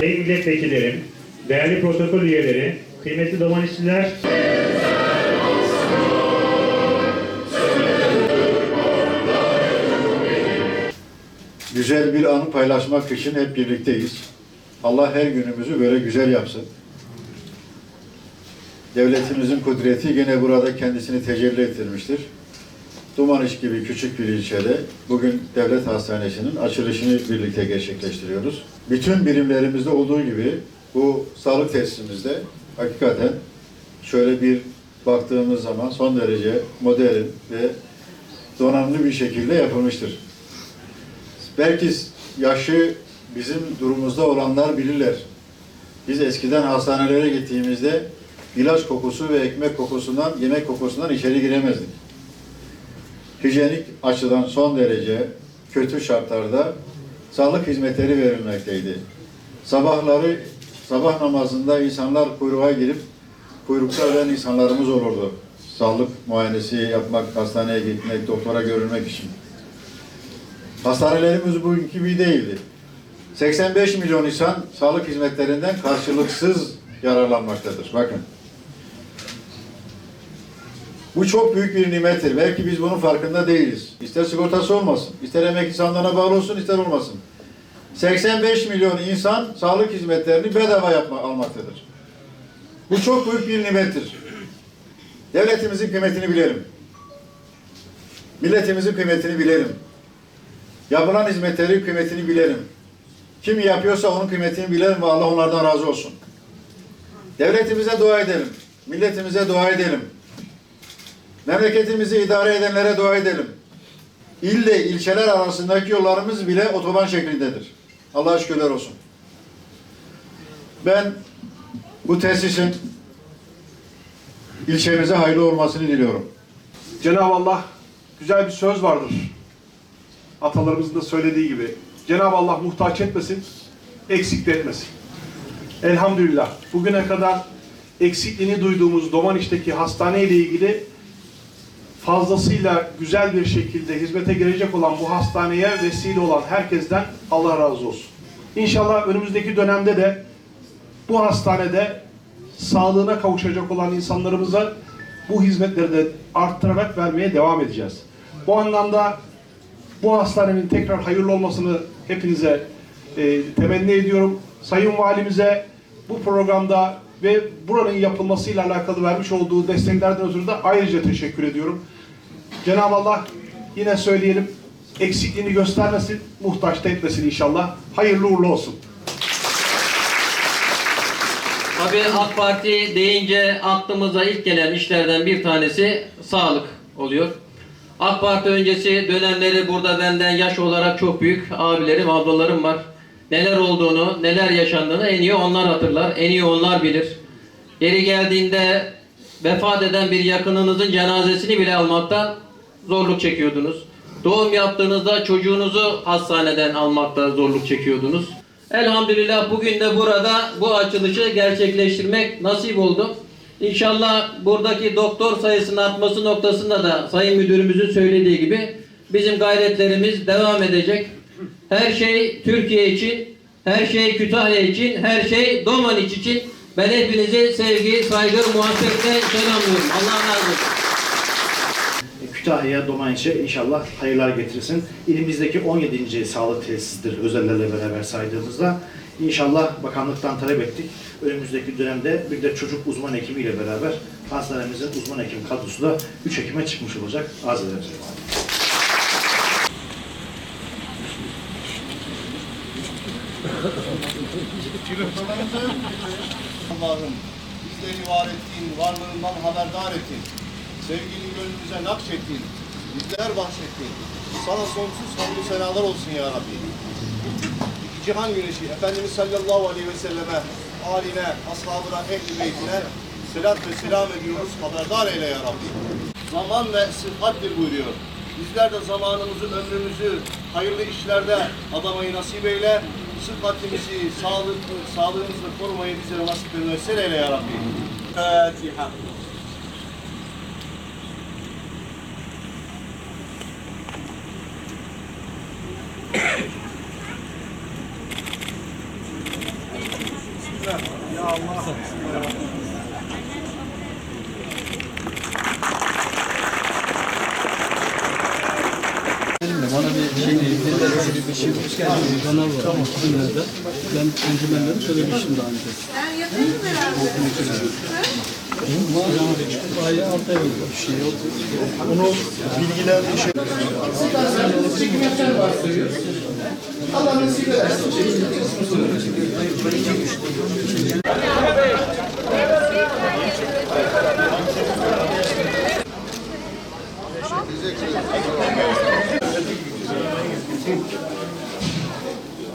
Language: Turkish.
Sayın milletvekillerim, değerli protokol üyeleri, kıymetli doman işçiler, Güzel bir anı paylaşmak için hep birlikteyiz. Allah her günümüzü böyle güzel yapsın. Devletimizin kudreti gene burada kendisini tecelli ettirmiştir. Dumaniş gibi küçük bir ilçede bugün devlet hastanesinin açılışını birlikte gerçekleştiriyoruz. Bütün birimlerimizde olduğu gibi bu sağlık tesisimizde hakikaten şöyle bir baktığımız zaman son derece modern ve donanımlı bir şekilde yapılmıştır. Belki yaşı bizim durumumuzda olanlar bilirler. Biz eskiden hastanelere gittiğimizde ilaç kokusu ve ekmek kokusundan, yemek kokusundan içeri giremezdik. Hijyenik açıdan son derece kötü şartlarda sağlık hizmetleri verilmekteydi. Sabahları, sabah namazında insanlar kuyruğa girip kuyrukta ölen insanlarımız olurdu. Sağlık muayenesi yapmak, hastaneye gitmek, doktora görülmek için. Hastanelerimiz bugünkü gibi değildi. 85 milyon insan sağlık hizmetlerinden karşılıksız yararlanmaktadır. Bakın. Bu çok büyük bir nimettir. Belki biz bunun farkında değiliz. İster sigortası olmasın, ister emekli sandığına bağlı olsun, ister olmasın. 85 milyon insan sağlık hizmetlerini bedava yapma, almaktadır. Bu çok büyük bir nimettir. Devletimizin kıymetini bilelim. Milletimizin kıymetini bilelim. Yapılan hizmetlerin kıymetini bilelim. Kim yapıyorsa onun kıymetini bilelim ve Allah onlardan razı olsun. Devletimize dua edelim. Milletimize dua edelim. Memleketimizi idare edenlere dua edelim. İlle ilçeler arasındaki yollarımız bile otoban şeklindedir. Allah'a şükürler olsun. Ben bu tesisin ilçemize hayırlı olmasını diliyorum. Cenab-ı Allah güzel bir söz vardır. Atalarımızın da söylediği gibi. Cenab-ı Allah muhtaç etmesin, eksik de etmesin. Elhamdülillah bugüne kadar eksikliğini duyduğumuz Domaniş'teki hastane ile ilgili fazlasıyla güzel bir şekilde hizmete girecek olan bu hastaneye vesile olan herkesten Allah razı olsun. İnşallah önümüzdeki dönemde de bu hastanede sağlığına kavuşacak olan insanlarımıza bu hizmetleri de arttırarak vermeye devam edeceğiz. Bu anlamda bu hastanenin tekrar hayırlı olmasını hepinize e, temenni ediyorum. Sayın Valimize bu programda ve buranın yapılmasıyla alakalı vermiş olduğu desteklerden ötürü de ayrıca teşekkür ediyorum. Cenab-ı Allah yine söyleyelim eksikliğini göstermesin, muhtaç da etmesin inşallah. Hayırlı uğurlu olsun. Tabii AK Parti deyince aklımıza ilk gelen işlerden bir tanesi sağlık oluyor. AK Parti öncesi dönemleri burada benden yaş olarak çok büyük abilerim, ablalarım var. Neler olduğunu, neler yaşandığını en iyi onlar hatırlar, en iyi onlar bilir. Yeri geldiğinde vefat eden bir yakınınızın cenazesini bile almakta zorluk çekiyordunuz. Doğum yaptığınızda çocuğunuzu hastaneden almakta zorluk çekiyordunuz. Elhamdülillah bugün de burada bu açılışı gerçekleştirmek nasip oldu. İnşallah buradaki doktor sayısının artması noktasında da Sayın Müdürümüzün söylediği gibi bizim gayretlerimiz devam edecek. Her şey Türkiye için, her şey Kütahya için, her şey Domaniç için. Ben hepinizi sevgi, saygı, muhabbetle selamlıyorum. Allah razı olsun. Kütahya, Domaniç'e inşallah hayırlar getirsin. İlimizdeki 17. sağlık tesisidir özellerle beraber saydığımızda. İnşallah bakanlıktan talep ettik. Önümüzdeki dönemde bir de çocuk uzman hekimiyle beraber hastanemizin uzman hekim kadrosu da 3 Ekim'e çıkmış olacak. Arz ederim. Allah'ım bizleri var ettin, varlığından haberdar ettin. Sevgili gönlümüze nakşettin, bizler bahşettin. Sana sonsuz hamdü senalar olsun ya Rabbi. İki cihan güneşi Efendimiz sallallahu aleyhi ve selleme, aline, ashabına, ehl-i beytine selat ve selam ediyoruz. Haberdar eyle ya Rabbi. Zaman ve sıhhattir buyuruyor. Bizler de zamanımızı, ömrümüzü hayırlı işlerde adamayı nasip eyle sıhhatimizi, sağlık, sağlığımızı korumayı bize nasip ve müessir eyle ya Rabbi. Fatiha. Ya Allah. Bana bir şey değil, bir şey bulmuşken bir kanal var. Tamam. Bunlarda ben encümenleri söylemiştim daha önce. Yani yapayım mı herhalde? bir şey yok. Onu bilgilendiği şey... Allah nasip ederse.